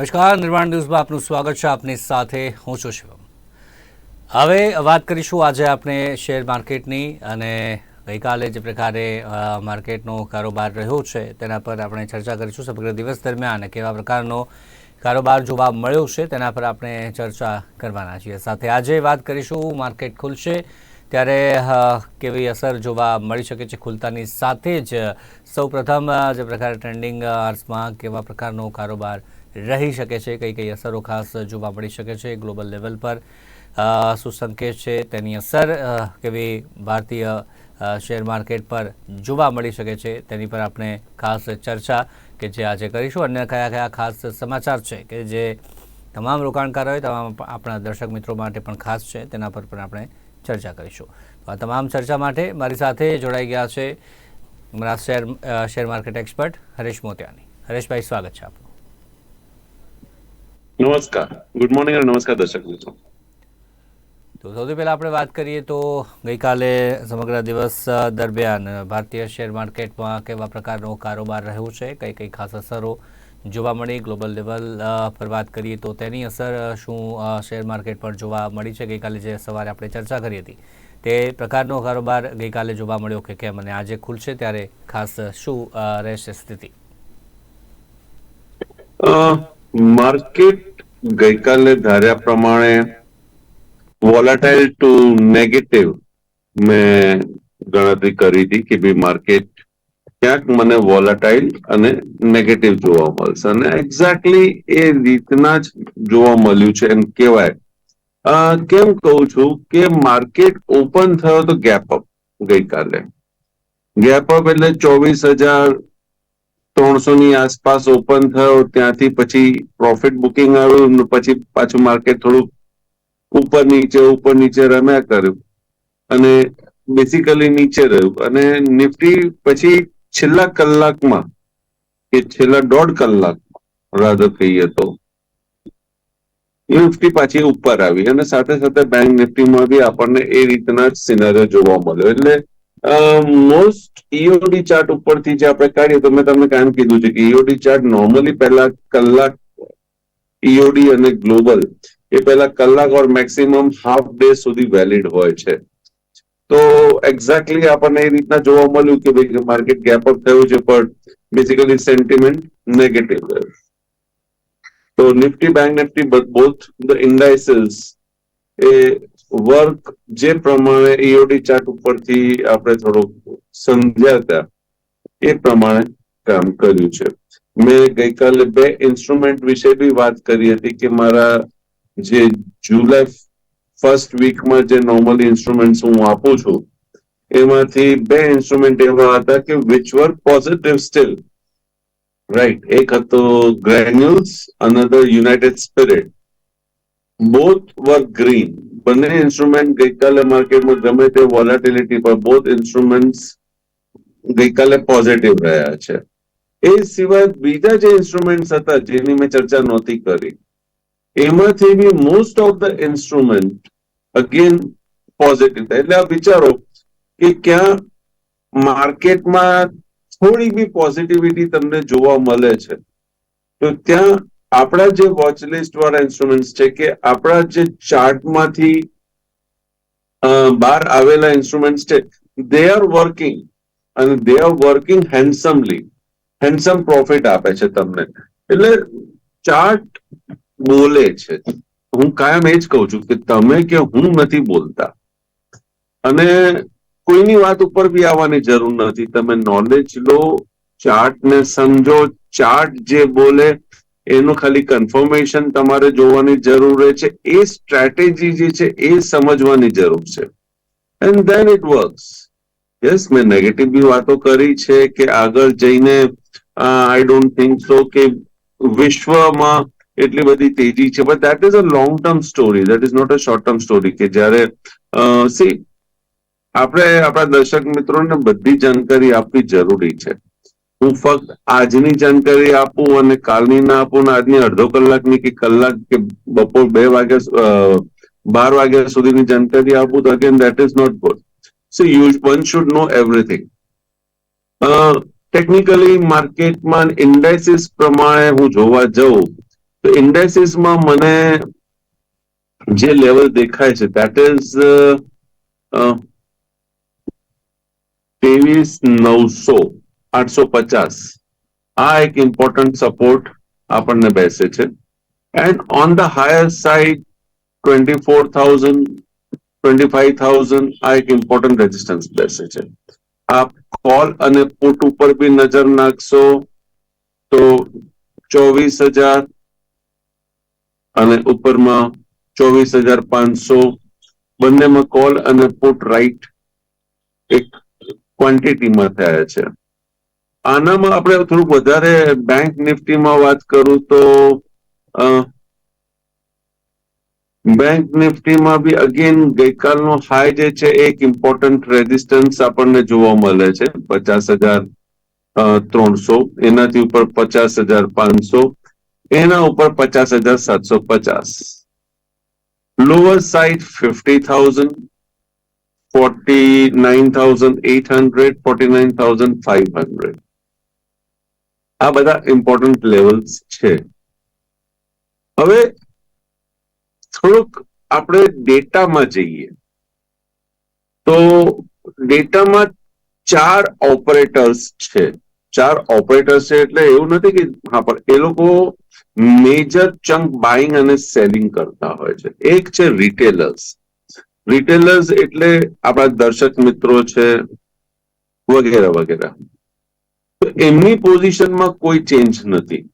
નમસ્કાર નિર્માણ ન્યૂઝમાં આપનું સ્વાગત છે. આપની સાથે હું છું શિવમ. હવે વાત કરીશું આજે આપણે શેર માર્કેટની અને ગઈકાલે જે પ્રકારે માર્કેટનો કારોબાર રહ્યો છે તેના પર આપણે ચર્ચા કરીશું સમગ્ર દિવસ દરમિયાન કેવા પ્રકારનો કારોબાર જોવા મળ્યો છે તેના પર આપણે ચર્ચા કરવાના છીએ. સાથે આજે વાત કરીશું, માર્કેટ ખુલશે ત્યારે કેવી અસર જોવા મળી શકે છે ખુલતાની સાથે જ, સૌપ્રથમ જે પ્રકારે ટ્રેન્ડિંગ આર્ટ્સમાં કેવા પ્રકારનો કારોબાર રહી શકે છે, કઈ કઈ અસરો ખાસ જોવા મળી શકે છે, ગ્લોબલ લેવલ પર શું સંકેત છે, તેની અસર કેવી ભારતીય શેર માર્કેટ પર જોવા મળી શકે છે, તેની પર આપણે ખાસ ચર્ચા કે જે આજે કરીશું. અન્ય કયા કયા ખાસ સમાચાર છે કે જે તમામ રોકાણકારોએ, તમામ આપણા દર્શક મિત્રો માટે પણ ખાસ છે, તેના પર પણ આપણે ચર્ચા કરીશું. તો આ તમામ ચર્ચા માટે મારી સાથે જોડાઈ ગયા છે અમારા share share market expert Haresh મોતિયાની. હરેશભાઈ સ્વાગત છે આપનું. નમસ્કાર. ગુડ મોર્નિંગ અને નમસ્કાર દર્શક મિત્રો. તો સૌથી પહેલાં આપણે વાત કરીએ તો ગઈકાલે સમગ્ર દિવસ દરમિયાન ભારતીય શેર માર્કેટમાં કેવા પ્રકારનો કારોબાર રહ્યો છે કઈ કઈ ખાસ અસરો જોવા મળી, ગ્લોબલ લેવલ પર વાત કરીએ તો તેની અસર શું શેર માર્કેટ પર જોવા મળી છે? ગઈકાલે જે સવારે આપણે ચર્ચા કરી હતી, તે પ્રકારનો કારોબાર ગઈકાલે જોવા મળ્યો કે કેમ અને આજે ખુલશે ત્યારે ખાસ શું રહેશે સ્થિતિ? માર્કેટ ગઈકાલે ધાર્યા પ્રમાણે વોલેટાઇલ ટુ નેગેટિવ મેં ગણતરી કરી હતી કે ભાઈ માર્કેટ ક્યાંક મને વોલાટાઇલ અને નેગેટિવ જોવા મળશે. અને એક્ઝેક્ટલી એ રીતના જ જોવા મળ્યું છે એમ કહેવાય. કેમ કહું છું કે માર્કેટ ઓપન થયો તો ગેપ અપ ગઈકાલે. ગેપ અપ એટલે ચોવીસ હજાર ત્રણસો ની આસપાસ ઓપન થયો, ત્યાંથી પછી પ્રોફિટ બુકિંગ આવ્યું પછી પાછું માર્કેટ થોડુંક ઉપર નીચે ઉપર નીચે રમ્યા કર્યું. અને બેસિકલી નીચે રહ્યું. અને નિફ્ટી પછી છેલ્લા કલાકમાં કે છેલ્લા દોઢ કલાકમાં રાધર કહીએ તો નિફ્ટી પાછી ઉપર આવી અને સાથે સાથે બેંક નિફ્ટીમાં બી આપણને એ રીતના જ સિનારીઓ જોવા મળ્યો. એટલે મોસ્ટ ઈઓડી ચાર્ટ ઉપરથી જે આપણે કાઢીએ, તો મેં તમને કામ કીધું છે કે ઈઓડી ચાર્ટ નોર્મલી પહેલા કલાક ઈઓડી અને ગ્લોબલ એ પહેલા કલાક ઓર મેક્સિમમ હાફ ડે સુધી વેલિડ હોય છે. તો એક્ઝેક્ટલી આપણને એ રીતના જોવા મળ્યું કે ભાઈ માર્કેટ ગેપ અપ થયું છે પણ બેસિકલી સેન્ટિમેન્ટ નેગેટિવ રહ્યું તો Nifty bank Nifty both the indices A work જે પ્રમાણે ઈઓડી ચાર્ટ ઉપરથી આપણે થોડુંક સમજ્યા હતા, એ પ્રમાણે કામ કર્યું છે. મેં ગઈકાલે બે ઇન્સ્ટ્રુમેન્ટ વિશે બી વાત કરી હતી કે મારા જે જુલાઈ ફર્સ્ટ વીકમાં જે નોર્મલી ઇન્સ્ટ્રુમેન્ટ હું આપું છું, એમાંથી બે ઇન્સ્ટ્રુમેન્ટ એવા હતા કે which were positive still right એક હતો Granules another United Spirit both were green બંને ઇન્સ્ટ્રુમેન્ટ ગઈકાલે માર્કેટમાં ગમે તે વોલેટિલિટી પર બોથ ઇન્સ્ટ્રુમેન્ટ ગઈકાલે પોઝિટિવ રહ્યા છે. એ સિવાય બીજા જે ઇન્સ્ટ્રુમેન્ટ્સ હતા, જેની મેં ચર્ચા નહોતી કરી, એમાંથી બી most of the instrument again positive થાય એટલે આ વિચારો કે ક્યાં માર્કેટમાં થોડી બી પોઝિટિવિટી તમને જોવા મળે છે. તો ત્યાં આપણા જે વોચ લિસ્ટ વાળા ઇન્સ્ટ્રુમેન્ટ છે કે આપણા જે ચાર્ટમાંથી બહાર આવેલા ઇન્સ્ટ્રુમેન્ટ છે દે આર વર્કિંગ અને they are working handsomely handsome profit આપે છે તમને. એટલે ચાર્ટ બોલે છે. હું કાયમ એ જ કહું છું કે તમે કે હું નથી બોલતા. અને કોઈની વાત ઉપર બી આવવાની જરૂર નથી. તમે નોલેજ લો ચાર્ટ ને સમજો ચાર્ટ જે બોલે, એનું ખાલી કન્ફર્મેશન તમારે જોવાની જરૂર છે. એ સ્ટ્રેટેજી જે છે એ સમજવાની જરૂર છે. And then it works yes મેં નેગેટિવ બી વાતો કરી છે કે આગળ જઈને આઈ ડોન્ટ થિંક સો કે વિશ્વમાં એટલી બધી તેજી છે. But that is a long term story that is not a short term story કે જ્યારે સી આપણે, આપણા દર્શક મિત્રોને બધી જાણકારી આપવી જરૂરી છે. હું ફક્ત આજની જાણકારી આપું અને કાલની ના આપું ને આજની અડધો કલાકની કે કલાક કે બપોર બે વાગ્યા બાર વાગ્યા સુધીની જાણકારી આપું તો again that is not good so use one should know everything technically માર્કેટમાં ઇન્ડાઇસિસ પ્રમાણે હું જોવા જઉં તો ઇન્ડેક્સિસમાં મને જે લેવલ દેખાય છે દેટ ઇઝ ત્રેવીસ નવસો, આઠસો પચાસ, આ એક ઇમ્પોર્ટન્ટ સપોર્ટ આપણને બેસે છે. And on the higher side twenty four thousand twenty five thousand આ એક ઇમ્પોર્ટન્ટ રેઝિસ્ટન્સ બેસે છે. આપ કોલ અને પુટ ઉપર બી નજર નાખશો તો ચોવીસ હજાર અને ઉપરમાં ચોવીસ હજાર પાંચસો બંનેમાં કોલ અને પુટ રાઈટ એક ક્વોન્ટિટીમાં થયા છે. આનામાં આપણે થોડુંક વધારે બેંક નિફ્ટીમાં વાત કરું તો બેંક નિફ્ટીમાં બી અગેન ગઈકાલનો હાઈ જે છે એક ઇમ્પોર્ટન્ટ રેઝિસ્ટન્સ આપણને જોવા મળે છે. પચાસ હજાર ત્રણસો, એનાથી ઉપર પચાસ હજાર પાંચસો એના ઉપર પચાસ હજાર સાતસો પચાસ. Lower side fifty thousand forty nine thousand eight hundred forty nine thousand five hundred આ બધા ઇમ્પોર્ટન્ટ લેવલ્સ છે. હવે થોડુંક આપણે ડેટામાં જઈએ. તો ડેટામાં ચાર ઓપરેટર્સ છે. ચાર ઓપરેટર્સ છે એટલે એવું નથી કે, હા, પણ એ લોકો મેજર ચંક બાઇંગ અને સેલિંગ કરતા હોય છે. એક છે રિટેલર્સ રિટેલર્સ એટલે આપણા દર્શક મિત્રો છે, વગેરે વગેરે. તો એમની પોઝિશનમાં કોઈ ચેન્જ નથી.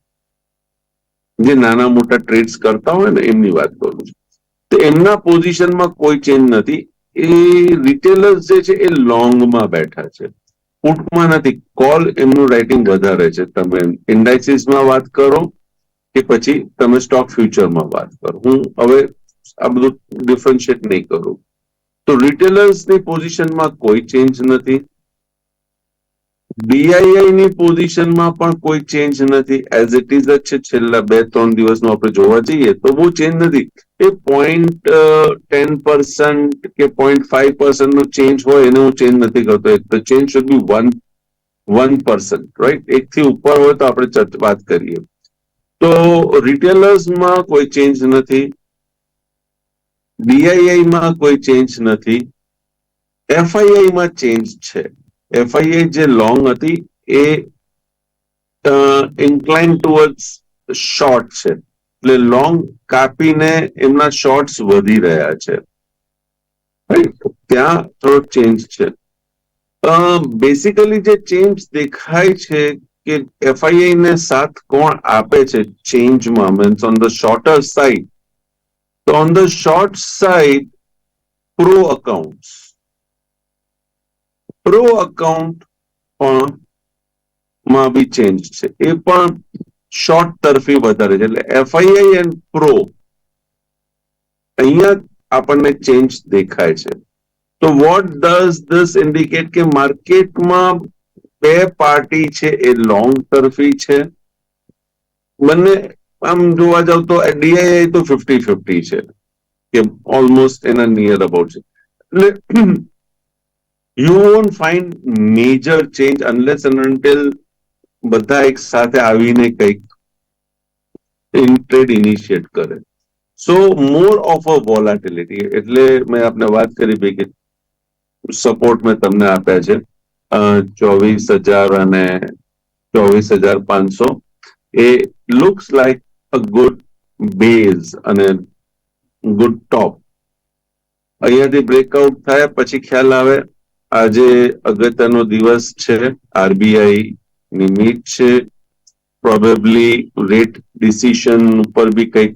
જે નાના મોટા ટ્રેડ્સ કરતા હોય ને, એમની વાત કરું છું. તો એમના પોઝિશનમાં કોઈ ચેન્જ નથી. એ રિટેલર્સ જે છે, એ લોંગમાં બેઠા છે. પુટમાં નથી. કોલ એમનું રાઇટિંગ વધારે છે. તમે ઇન્ડાઇસિસમાં વાત કરો કે પછી તમે સ્ટોક ફ્યુચરમાં વાત કરો. હું હવે આ બધું ડિફરન્શિએટ નહીં કરું. તો રિટેલર્સની પોઝિશનમાં કોઈ ચેન્જ નથી. ડીઆઈઆઈની પોઝિશનમાં પણ કોઈ ચેન્જ નથી. એઝ ઇટ ઇઝ જ છે, છેલ્લા બે ત્રણ દિવસનું આપણે જોવા જઈએ તો બહુ ચેન્જ નથી. એ પોઈન્ટ ટેન પર્સન્ટ કે પોઈન્ટ ફાઈવ પર્સન્ટ નો ચેન્જ હોય એને હું ચેન્જ નથી કરતો. એક તો change should be one one percent right એક થી ઉપર હોય તો આપણે વાત કરીએ. તો રિટેલર્સમાં કોઈ ચેન્જ નથી. ડીઆઈઆઈમાં કોઈ ચેન્જ નથી. એફઆઈઆઈમાં ચેન્જ છે. એફઆઈઆઈ જે લોંગ હતી, એ ઇન્ક્લાઇન ટુવર્ડ્સ શોર્ટ છે. એટલે લોંગ કાપીને એમના શોર્ટ્સ વધી રહ્યા છે. ત્યાં થોડો ચેન્જ છે. બેસિકલી જે ચેન્જ દેખાય છે કે એફઆઈઆઈ ને સાથ કોણ આપે છે ચેન્જમાં means on the shorter side તો on the short side pro accounts pro account પણ માં બી ચેન્જ છે. એ પણ શોર્ટ તરફી વધારે છે. એટલે એફઆઈઆઈ એન્ડ પ્રો અહીંયા આપણને ચેન્જ દેખાય છે. તો વોટ ડઝ ધીસ ઇન્ડિકેટ કે માર્કેટમાં બે પાર્ટી છે, એ લોંગ તરફી છે. બંને આમ જોવા જાવ તો ડીઆઈઆઈ તો ફિફ્ટી ફિફ્ટી છે, કે ઓલમોસ્ટ એના નિયર અબાઉટ છે. એટલે you won't find major change unless until બધા એક સાથે આવીને કંઈક ટ્રેડ ઇનિશિયેટ કરે. સો મોર ઓફ અ વોલાટિલિટી એટલે મેં આપને વાત કરી ભાઈ કે સપોર્ટ મેં તમને આપ્યા છે. ચોવીસ હજાર અને ચોવીસ હજાર પાંચસો. એ looks like a good base અને ગુડ ટોપ અહીંયાથી બ્રેકઆઉટ થાય, પછી ખ્યાલ આવે, આજે અગત્યનો દિવસ છે આરબીઆઈ ની મીટ છે. પ્રોબેબલી રેટ ડિસિશન ઉપર બી કંઈક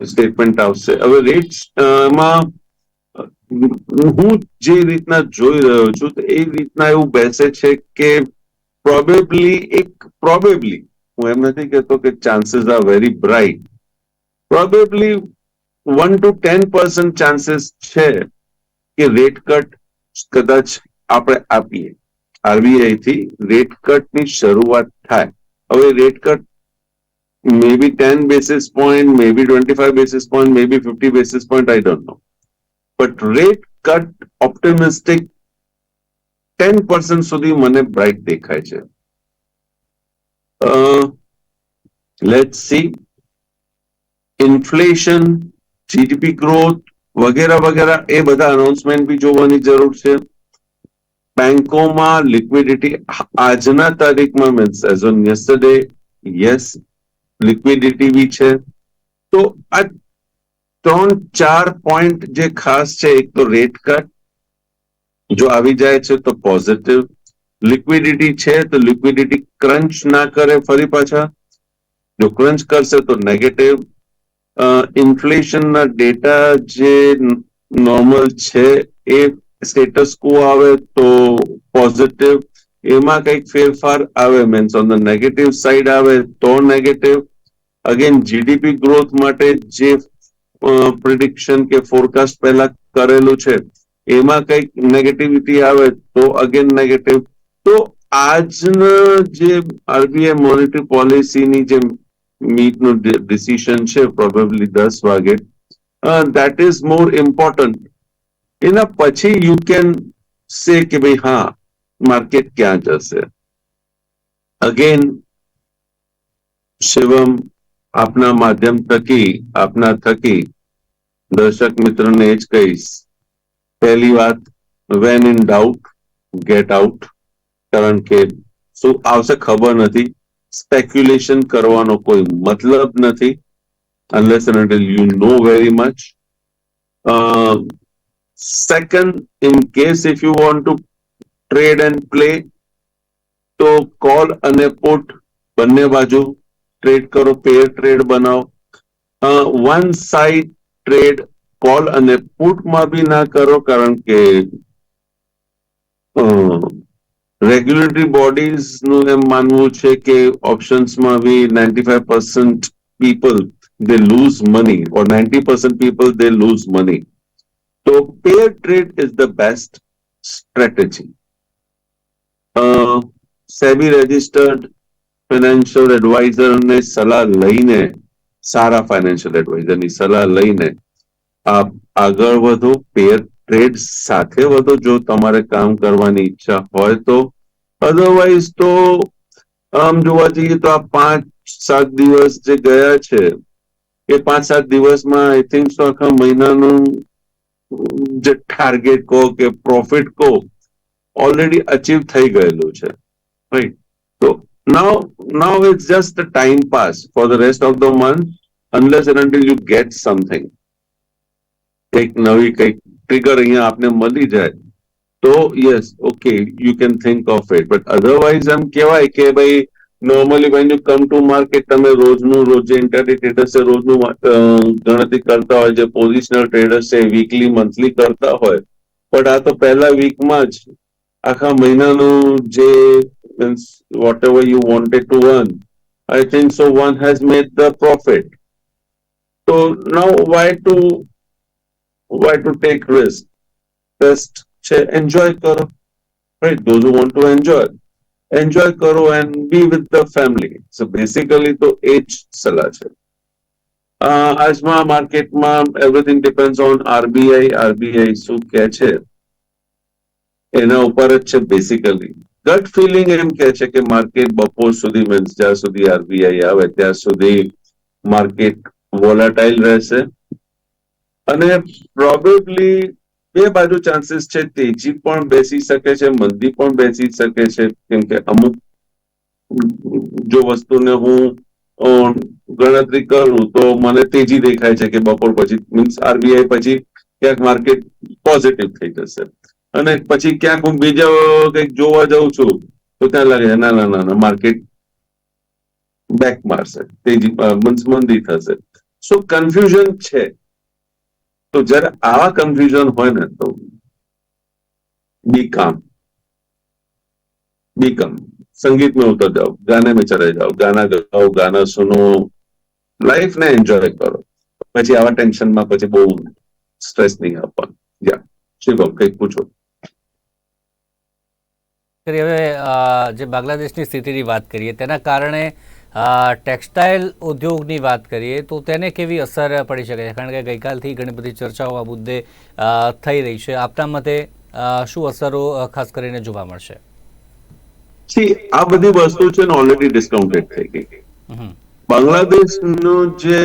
સ્ટેટમેન્ટ આવશે. હવે રેટમાં હું જે રીતના જોઈ રહ્યો છું તો એ રીતના એવું બેસે છે કે પ્રોબેબલી એક પ્રોબેબલી હું એમ નથી કહેતો કે chances are very bright probably one two ten percent chances છે કે રેટ કટ કદાચ આપણે આપીએ. આરબીઆઈ થી રેટ કટની શરૂઆત થાય. હવે rate cut maybe basis point may be twenty five basis point may be fifty basis point I don't know but rate cut optimistic ten percent સુધી મને બ્રાઇટ દેખાય છે. Let see inflation GDP growth વગેરે વગેરે, એ બધા announcement બી જોવાની જરૂર છે. બેંકોમાં લિક્વિડિટી આજના તારીખમાં means as on yesterday yes liquidity બી છે. તો આ ત્રણ, ચાર પોઈન્ટ જે ખાસ છે, એક તો રેટ કટ જો આવી જાય છે તો પોઝિટિવ લિક્વિડિટી છે તો લિક્વિડિટી ક્રંચ ના કરે ફરી પાછા. જો ક્રંચ કરશે તો નેગેટિવ ઇન્ફ્લેશનના ડેટા જે નોર્મલ છે, એ સ્ટેટસ કો આવે તો પોઝિટિવ એમાં કંઈક ફેરફાર આવે means on the negative side આવે તો નેગેટિવ અગેન જીડીપી ગ્રોથ માટે જે પ્રિડિક્શન કે ફોરકાસ્ટ પહેલા કરેલું છે, એમાં કંઈક નેગેટિવિટી આવે તો અગેન નેગેટિવ તો આજના જે આરબીઆઈ મોનિટરી પોલિસીની જે મીટનું ડિસિશન છે પ્રોબેબલી દસ વાગે દેટ ઇઝ મોર ઇમ્પોર્ટન્ટ એના પછી યુ કેન સે કે ભાઈ હા માર્કેટ ક્યાં જશે? અગેન શિવમ આપના માધ્યમ થકી આપના થકી દર્શક મિત્રોને જ કહીશ. પહેલી વાત when in doubt get out કારણ કે શું આવશે ખબર નથી. સ્પેક્યુલેશન કરવાનો કોઈ મતલબ નથી. Unless and until you know very much. Uh, second, in case if you want to trade તો કોલ અને પુટ બંને બાજુ ટ્રેડ કરો પેર ટ્રેડ બનાવો. વન સાઇડ ટ્રેડ કોલ અને પુટમાં બી ના કરો કારણ કે રેગ્યુલેટરી બોડીઝનું એમ માનવું છે કે ઓપ્શન્સમાં બી ninety five percent people they lose money or 90% people they lose money. so pair trade is the best strategy. uh, SEBI registered financial adviser ને સલાહ લઈને, સારા ફાઇનાન્શિયલ એડવાઇઝરની સલાહ લઈને આપ આગળ વધો પેર ટ્રેડ સાથે વધો. જો તમારે કામ કરવાની ઈચ્છા હોય તો અધરવાઇઝ તો આમ જોવા જઈએ તો આ પાંચ સાત દિવસ જે ગયા છે, એ પાંચ સાત દિવસમાં આઈ થિંક સો આખા મહિનાનું જે ટાર્ગેટ કહો કે પ્રોફિટ કહો ઓલરેડી અચીવ થઈ ગયેલું છે. રાઈટ તો now it's just just time time pass for the rest of the month and until you get something કંઈક નવી, કંઈક ટ્રિગર અહીંયા આપને મળી જાય. તો yes okay you can think of it but otherwise એમ કહેવાય કે ભાઈ normally when you come to market તમે રોજનું, રોજ જે ઇન્ટરનેટ ટ્રેડર્સ છે રોજનું ગણતરી કરતા હોય, જે પોઝિશનલ ટ્રેડર્સ છે વીકલી મંથલી કરતા હોય. બટ આ તો પહેલા વીકમાં જ આખા મહિનાનું જે means whatever you wanted to earn I think so one has made the profit તો now why to why to take risk best છે એન્જોય કરો right those who want to enjoy enjoy કરો and be with the family so basically તો એ જ સલાહ છે અ, આજમાં માર્કેટમાં everything depend on RBI RBI શું કહે છે એના ઉપર જ છે બેસિકલી ગટ ફિલિંગ એમ કે છે કે માર્કેટ બપોર સુધી મીન્સ જ્યાં સુધી આરબીઆઈ આવે, ત્યાં સુધી માર્કેટ વોલાટાઇલ રહેશે. અને પ્રોબેબલી બે બાજુ ચાન્સીસ છે. તેજી પણ બેસી શકે છે, મંદી પણ બેસી શકે છે. કેમ કે અમુક જો વસ્તુને હું ગણતરી કરું તો મને તેજી દેખાય છે કે બપોર પછી મીન્સ આરબીઆઈ પછી ક્યાંક માર્કેટ પોઝિટિવ થઈ જશે. અને પછી ક્યાંક હું બીજા કંઈક જોવા જાઉં છું તો ત્યાં લાગે છે, ના ના ના ના માર્કેટ બેક મારશે તેજી મીન્સ મંદી થશે સો કન્ફ્યુઝન છે તો જ્યારે આવા કન્ફ્યુઝન હોય ને તો बी काम बी कम संगीत में उतर जाओ गाने में चले जाओ गाना गाओ गाना सुनो લાઈફ ને એન્જોય કરો પછી આવા ટેન્શનમાં પછી બહુ સ્ટ્રેસ નહીં આપવાનું યા શિવમ કંઈક પૂછો કરીએ હવે જે બાંગ્લાદેશની સ્થિતિની વાત કરીએ તેના કારણે ટેક્સટાઇલ ઉદ્યોગની વાત કરીએ તો તેને કેવી અસર પડી શકે છે? કારણ કે ગઈકાલથી ઘણી બધી ચર્ચાઓ આ મુદ્દે થઈ રહી છે. આપના મતે શું અસરો ખાસ કરીને જોવા મળશે? સી આ બધી વસ્તુ છે ને ઓલરેડી ડિસ્કાઉન્ટેડ થઈ ગઈ. બાંગ્લાદેશનું જે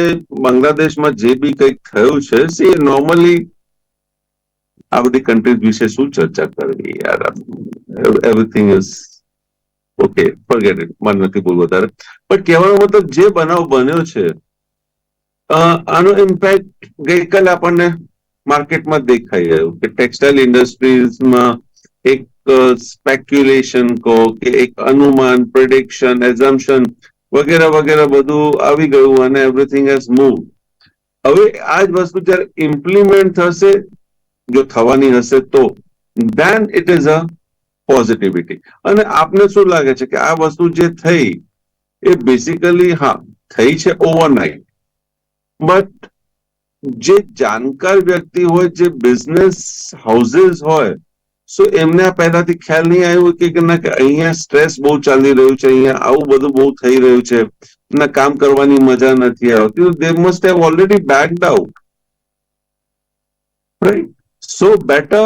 બાંગ્લાદેશમાં જે બી કંઈક થયું છે સી નોર્મલી આ બધી કન્ટ્રીઝ વિશે શું ચર્ચા કરવી યાર? Everything is okay forget it મને નથી બોલવું વધારે. પણ કહેવાનો મતલબ જે બનાવ બન્યો છે આનો ઇમ્પેક્ટ ગઈકાલે આપણને માર્કેટમાં દેખાઈ ગયો કે ટેક્સટાઇલ ઇન્ડસ્ટ્રીઝમાં એક સ્પેક્યુલેશન કહો કે એક અનુમાન પ્રિડિક્શન એઝમ્પશન વગેરે વગેરે બધું આવી ગયું અને એવરીથિંગ હેઝ મૂવ હવે આ જ વસ્તુ જ્યારે ઇમ્પ્લિમેન્ટ થશે જો થવાની હશે તો then it is a positivity અને આપને શું લાગે છે કે આ વસ્તુ જે થઈ, એ બેસિકલી હા, થઈ છે ઓવરનાઇટ બટ જે જાણકાર વ્યક્તિ હોય, જે બિઝનેસ હાઉસીસ હોય સો એમને આ પહેલાથી ખ્યાલ નહીં આવ્યો કે કે ના, કે અહીંયા સ્ટ્રેસ બહુ ચાલી રહ્યું છે, અહીંયા આવું બધું બહુ થઈ રહ્યું છે, ના કામ કરવાની મજા નથી આવતી. They must have already backed out right so better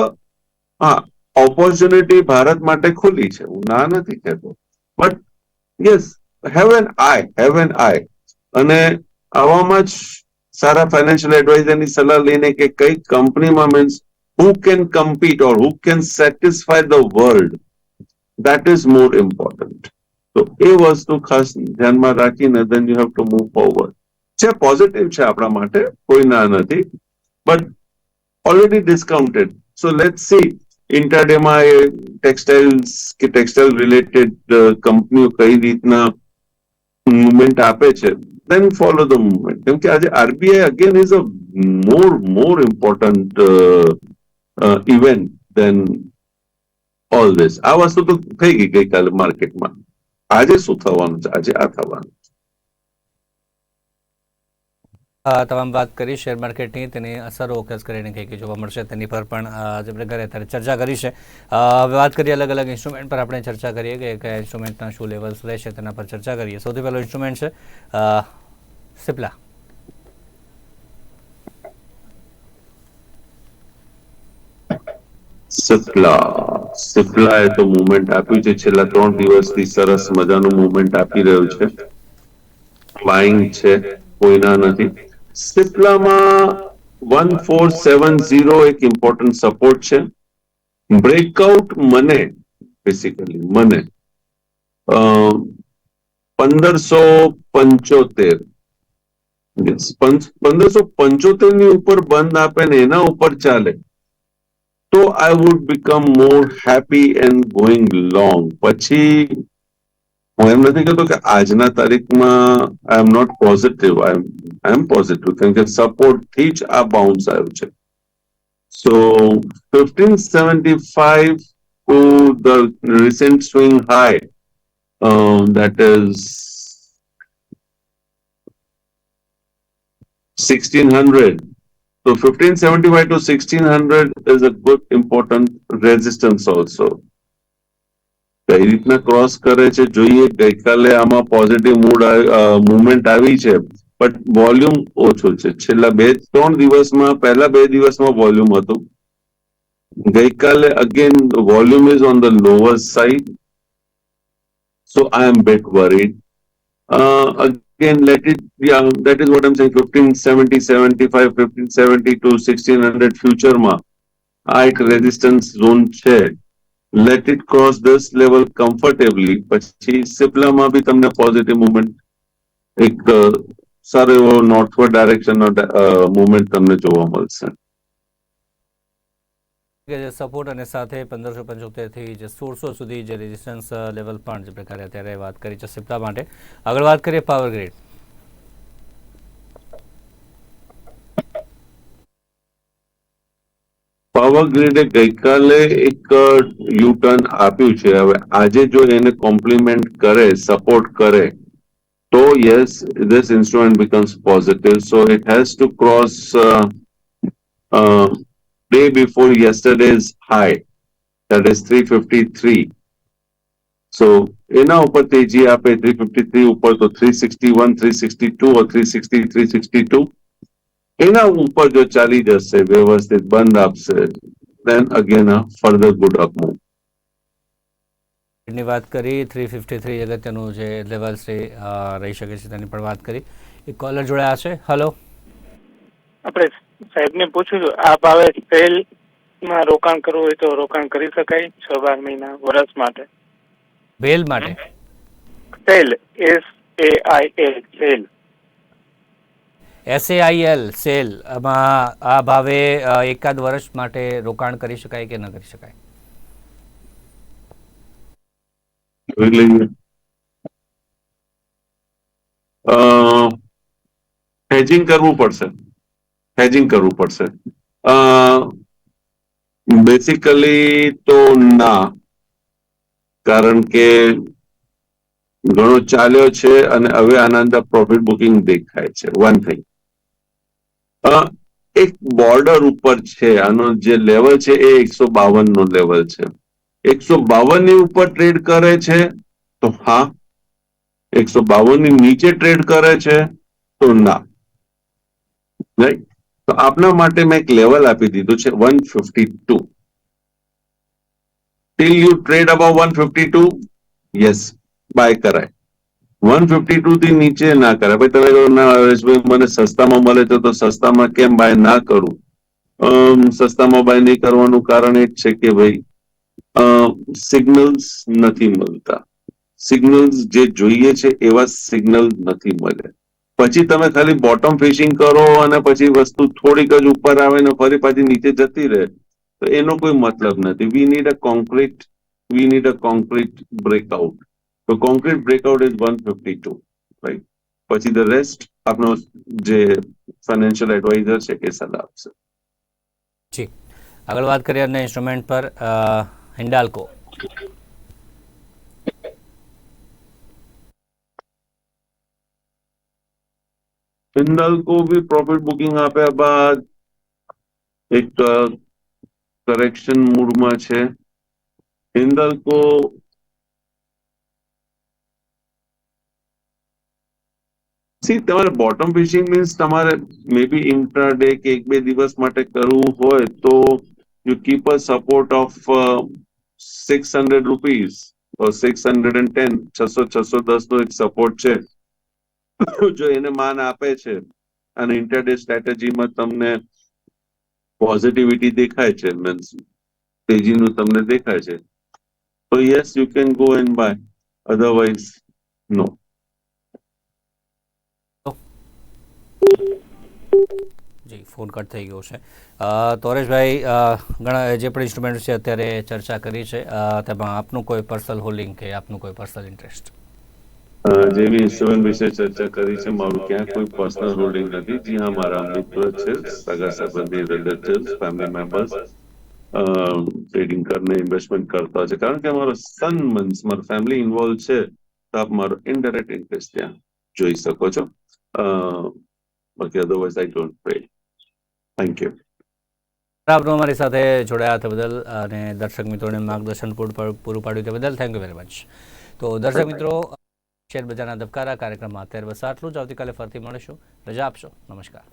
હા ઓપોર્ચ્યુનિટી ભારત માટે ખુલ્લી છે, હું ના નથી કહેતો. But yes have an eye have an eye અને આવામાં જ સારા ફાઇનાન્શિયલ એડવાઇઝરની સલાહ લઈને કે કઈ કંપનીમાં means who can compete or who can satisfy the world that is more important તો એ વસ્તુ ખાસ ધ્યાનમાં રાખીને then you have to move forward છે પોઝિટિવ છે આપણા માટે, કોઈ ના નથી. But already So so let see ઇન્ટરડેમાં એ ટેક્સટાઇલ્સ કે ટેક્સટાઇલ રિલેટેડ કંપનીઓ કઈ રીતના મુવમેન્ટ આપે છે then follow the movement. કેમ કે આજે RBI again is a more more important event than all this આ વસ્તુ તો થઈ ગઈ ગઈકાલે માર્કેટમાં આજે શું થવાનું છે? આજે આ થવાનું છે. આ તમામ વાત કરી, શેર માર્કેટની તેની અસરો ખાસ કરીને કઈ જોવા મળશે તેની પર પણ જે ઘરે અત્યારે ચર્ચા કરી છે. હવે વાત કરીએ અલગ અલગ ઇન્સ્ટ્રુમેન્ટ પર આપણે ચર્ચા કરીએ કે કયા ઇન્સ્ટ્રુમેન્ટના શું લેવલ્સ રહેશે તેના પર ચર્ચા કરીએ. સૌથી પહેલો ઇન્સ્ટ્રુમેન્ટ છે સિપ્લા. સિપ્લા. તો મુવમેન્ટ આપ્યું છે. છેલ્લા ત્રણ દિવસથી સરસ મજાનું મુવમેન્ટ આપી રહ્યું છે. બાઇંગ છે, કોઈના નથી. સિપ્લામાં વન ફોર સેવન ઝીરો એક ઇમ્પોર્ટન્ટ સપોર્ટ છે. બ્રેકઆઉટ મને બેસિકલી મને પંદરસો પંચોતેર પંદરસો પંચોતેરની ઉપર બંધ આપે ને એના ઉપર ચાલે. તો I would become more happy and going long પછી હું એમ નથી કહેતો કે આજના તારીખમાં I am not positive I am I am positive કેમ કે સપોર્ટથી જ આ બાઉન્સ આવ્યું છે so fifteen seventy five to the recent swing high that is 1600 so 1575 to 1600 is a good important resistance also. કઈ રીતના ક્રોસ કરે છે. જોઈએ ગઈકાલે આમાં પોઝિટિવ મૂડ મુવમેન્ટ આવી છે બટ વોલ્યુમ ઓછું છે. છેલ્લા બે ત્રણ દિવસમાં પહેલા બે દિવસમાં વોલ્યુમ હતું. ગઈકાલે again volume is on the lower side So I am bit worried. Uh, again, let it, yeah, that is what I'm saying, 1570, 75, 1570 to 1600 future માં આ એક રેઝિસ્ટન્સ ઝોન છે. Let it cross this level comfortably પછી સિપ્લામાં બી તમને positive movement એક સારો એવો નોર્થવર્ડ ડાયરેક્શનનો મુવમેન્ટ તમને જોવા મળશે. સપોર્ટ અને સાથે પંદરસો પંચોતેરથી જે સોળસો સુધી જે રેઝિસ્ટન્સ લેવલ પણ જે પ્રકારે અત્યારે વાત કરી છે સિપ્લા માટે. આગળ વાત કરીએ પાવર ગ્રીડ પાવર ગ્રીડે ગઈકાલે એક યુ ટર્ન આપ્યું છે હવે આજે જો એને કોમ્પ્લિમેન્ટ કરે સપોર્ટ કરે તો yes this instrument becomes positive so it has to cross uh, uh, day before yesterday's high that is 353 so એના ઉપર તેજી આપે 353 ઉપર તો 361 362 or 360 362 એના ઉપર જો ચાલી જશે વ્યવસ્થિત બંધ આપશે then again good up move ની વાત કરી થ્રી ફિફ્ટી થ્રી અગત્યનું જે લેવલ છે રહી શકે છે તેની પણ વાત કરી. એક કોલર જોડાયા છે હલો આપણે સાહેબને પૂછ્યું આ ભાવે સેલમાં રોકાણ કરવું હોય તો રોકાણ કરી શકાય છ બાર મહિના વર્ષ માટે? ભેલ માટે? SAIL S A I L SAIL S A I L SAIL આમાં આ ભાવે એકાદ વર્ષ માટે રોકાણ કરી શકાય કે ન કરી શકાય? હેજિંગ કરવું પડશે. હેજિંગ કરવું પડશે. બેસિકલી તો ના. કારણ કે ઘણો ચાલ્યો છે અને હવે આનંદ પ્રોફિટ બુકિંગ દેખાય છે. વન થિંગ એક બોર્ડર ઉપર છે, આનો જે લેવલ છે એ એકસો બાવન નો લેવલ છે. એકસો બાવનની ઉપર ટ્રેડ કરે છે, તો હા, એકસો બાવનની નીચે ટ્રેડ કરે છે, તો ના. રાઈટ તો આપના માટે મેં એક લેવલ આપી દીધું છે, one fifty two. Till you trade above one fifty two yes buy કરાય. વન ફિફ્ટી ટુ થી નીચે ના કરે ભાઈ તમે કહો, મને સસ્તામાં મળે તો તો સસ્તામાં કેમ બાય ના કરું? સસ્તામાં બાય નહીં કરવાનું કારણ એ છે કે ભાઈ સિગ્નલ્સ નથી મળતા. સિગ્નલ્સ જે જોઈએ છે એવા સિગ્નલ નથી મળે. પછી તમે ખાલી બોટમ ફિશિંગ કરો અને પછી વસ્તુ થોડીક જ ઉપર આવે ને ફરી પાછી નીચે જતી રહે. તો એનો કોઈ મતલબ નથી. We need a concrete we need a concrete breakout તો concrete breakout is one fifty two right પછી ધ રેસ્ટ આપનો જે ફાઇનાન્શિયલ એડવાઇઝર છે એ સલાહ આપશે. જી આગળ વાત કરીએ અને ઇન્સ્ટ્રુમેન્ટ પર હિન્ડાલ્કો હિન્દાલ્કો બી પ્રોફિટ બુકિંગ આપ્યા બાદ એક કરેક્શન મૂડમાં છે. હિન્દાલ્કો સી તમારે બોટમ ફિશિંગ મીન્સ તમારે મે બી ઇન્ટ્રા ડે કે એક બે દિવસ માટે કરવું હોય તો you keep a support of six hundred rupees six hundred and ten છસો છસો દસ નો એક સપોર્ટ છે. જો એને માન આપે છે અને ઇન્ટરડે સ્ટ્રેટેજીમાં તમને પોઝિટિવિટી દેખાય છે મીન્સ તેજીનું તમને દેખાય છે. તો yes you can go and buy otherwise no G, phone cut થઈ ગયો છે. તોરેશભાઈ ઘણા, જે પણ ઇન્સ્ટ્રુમેન્ટ છે, અત્યારે ચર્ચા કરી છે તેમાં આપનું કોઈ પર્સનલ હોલ્ડિંગ કે આપનું કોઈ પર્સનલ ઇન્ટરેસ્ટ જેવી ઇન્સ્ટ્રુમેન્ટ વિશે ચર્ચા કરી છે, મારું ક્યાં કોઈ પર્સનલ હોલ્ડિંગ નથી. જી હા, મારા મિત્ર છે, સગા સંબંધી રિલેટિવ્સ ફેમિલી મેમ્બર્સ ટ્રેડિંગ કરીને ઇન્વેસ્ટમેન્ટ કરતા છે. કારણ કે અમારો સન મન્સ મારો ફેમિલી ઇન્વોલ્વ છે, તો આપ મારો ઇનડાયરેક્ટ ઇન્ટરેસ્ટ ત્યાં જોઈ શકો છો. બાકી otherwise I don't pray thank you આપનો અમારી સાથે જોડાયા તે બદલ અને દર્શક મિત્રોને માર્ગદર્શન પૂરું પૂરું પાડ્યું તે બદલ થેન્ક યુ વેરી મચ તો દર્શક મિત્રો શેરબજારના ધબકારા કાર્યક્રમમાં અત્યારે બસ આટલું જ. આવતીકાલે ફરીથી મળીશું. રજા આપશો. નમસ્કાર.